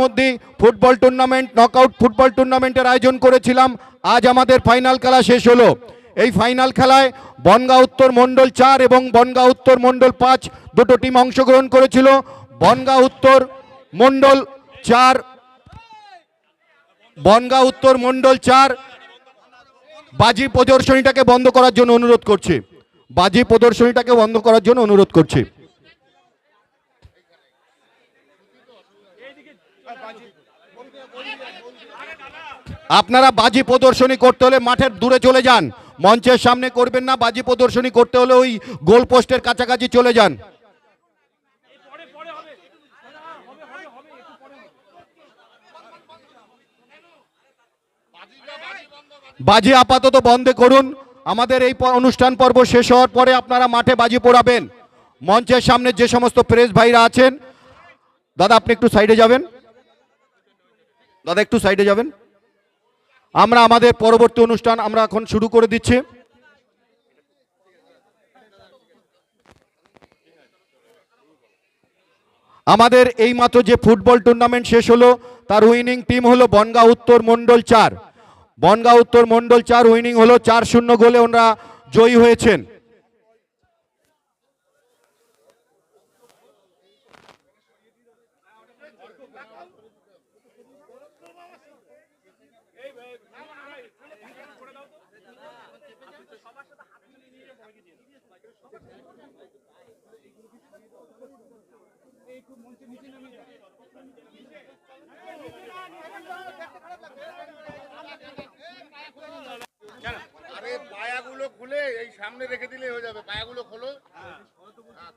মধ্যে football tournament knockout football টুর্নামেন্টের আয়োজন করেছিলাম। আজ আমাদের ফাইনাল খেলা শেষ হলো। এই ফাইনাল খেলায় বনগাঁ উত্তর মণ্ডল চার এবং বনগাঁ উত্তর মণ্ডল পাঁচ দুটো টিম অংশগ্রহণ করেছিল। বনগাঁ উত্তর মণ্ডল চার, বনগাঁ উত্তর মণ্ডল চার বাজি প্রদর্শনীটাকে বন্ধ করার জন্য অনুরোধ করছি। বাজি প্রদর্শনীটাকে বন্ধ করার জন্য অনুরোধ করছি। আপনারা বাজি প্রদর্শনী করতে হলে মাঠের দূরে চলে যান। মঞ্চের সামনে করবেন না, বাজি প্রদর্শনী করতে হলে ওই গোল পোস্টের কাছাকাছি চলে যান। বাজি আপাতত বন্ধ করুন। আমাদের এই অনুষ্ঠান পর্ব শেষ হওয়ার পরে আপনারা মাঠে বাজি পোড়াবেন। মঞ্চের সামনে যে সমস্ত প্রেস ভাইরা আছেন, দাদা, আপনি একটু সাইডে যাবেন। দাদা, একটু সাইডে যাবেন? আমরা আমাদের পরবর্তী অনুষ্ঠান আমরা এখন শুরু করে দিচ্ছি। আমাদের এইমাত্র যে ফুটবল টুর্নামেন্ট শেষ হলো, তার উইনিং টিম হলো বনগাঁ উত্তর মণ্ডল চার। বনগাঁ উত্তর মণ্ডল চার উইনিং হলো চার শূন্য গোলে ওনারা জয়ী হয়েছেন। আরে পায়াগুলো খুলে এই সামনে রেখে দিলে হয়ে যাবে। পায়াগুলো খোলো। হ্যাঁ,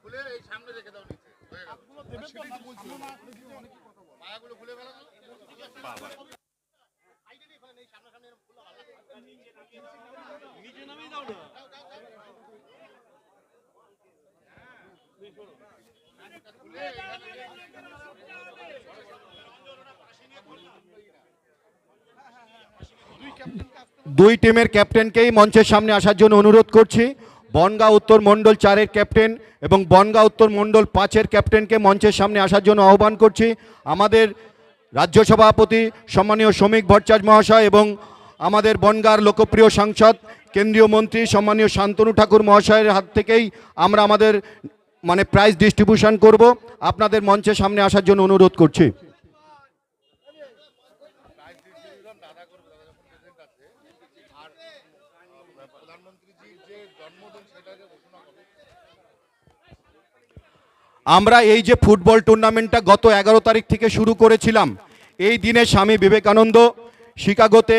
খুলে এই সামনে রেখে দাও নিচে। হয়ে গেল। দুই টিমের ক্যাপ্টেনকেই মঞ্চের সামনে আসার জন্য অনুরোধ করছি। বনগাঁ উত্তর মণ্ডল চারের ক্যাপ্টেন এবং বনগাঁ উত্তর মণ্ডল পাঁচের ক্যাপ্টেনকে মঞ্চের সামনে আসার জন্য আহ্বান করছি। আমাদের রাজ্য সভাপতি, সম্মানীয় শ্রমিক ভট্টাচার্য মহাশয় এবং আমাদের বনগাঁর লোকপ্রিয় সাংসদ, কেন্দ্রীয় মন্ত্রী, সম্মানীয় শান্তনু ঠাকুর মহাশয়ের হাত থেকেই আমরা আমাদের মানে প্রাইজ ডিস্ট্রিবিউশন করব। আপনাদের মঞ্চের সামনে আসার জন্য অনুরোধ করছি আর আহ, প্রধানমন্ত্রীজির যে জন্মদিন সেটাকে ঘোষণা করো আমরা এই যে ফুটবল টুর্নামেন্টটা গত এগারো তারিখ থেকে শুরু করেছিলাম, এই দিনে স্বামী বিবেকানন্দ শিকাগোতে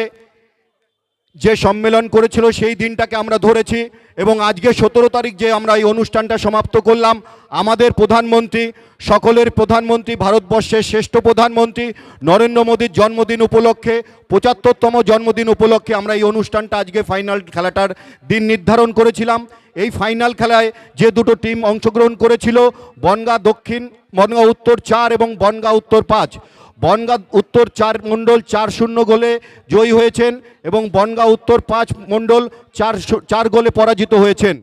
যে সম্মেলন করেছিল সেই দিনটাকে আমরা ধরেছি এবং আজকে সতেরো তারিখ যে আমরা এই অনুষ্ঠানটা সমাপ্ত করলাম, আমাদের প্রধানমন্ত্রী, সকলের প্রধানমন্ত্রী, ভারতবর্ষের শ্রেষ্ঠ প্রধানমন্ত্রী নরেন্দ্র মোদীর জন্মদিন উপলক্ষে, পঁচাত্তরতম জন্মদিন উপলক্ষে আমরা এই অনুষ্ঠানটা আজকে ফাইনাল খেলাটার দিন নির্ধারণ করেছিলাম। এই ফাইনাল খেলায় যে দুটো টিম অংশগ্রহণ করেছিল, বনগাঁ দক্ষিণ, বনগাঁ উত্তর চার এবং বনগাঁ উত্তর পাঁচ। বনগাঁ উত্তর চার মণ্ডল চার শূন্য গোলে জয়ী হয়েছেন এবং বনগাঁ উত্তর পাঁচ মণ্ডল চার চার গোলে পরাজিত হয়েছেন।